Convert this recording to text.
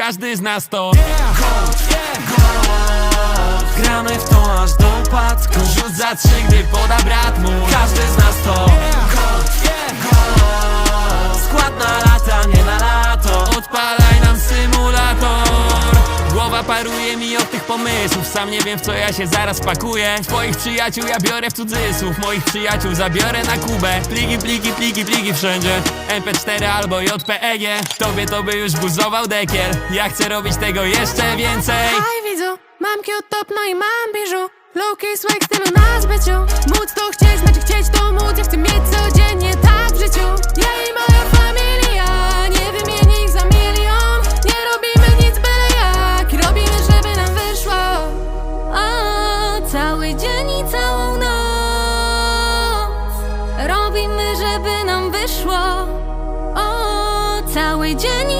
każdy z nas to Gramy w to aż do upadku. Rzut za trzy, gdy poda brat mój Głowa paruje mi od tych pomysłów. Sam nie wiem w co ja się zaraz pakuję. Twoich przyjaciół ja biorę w cudzysłów. Moich przyjaciół zabiorę na Kubę. Pliki, pliki, pliki, pliki wszędzie. MP4 albo JPEG Tobie to by już buzował dekiel Ja chcę robić tego jeszcze więcej. Haj widzu, mam cute top, no i mam biżu. Low-key swag stylu na zbyciu. Móc to Cały dzień i całą noc. Robimy, żeby nam wyszło. O, cały dzień i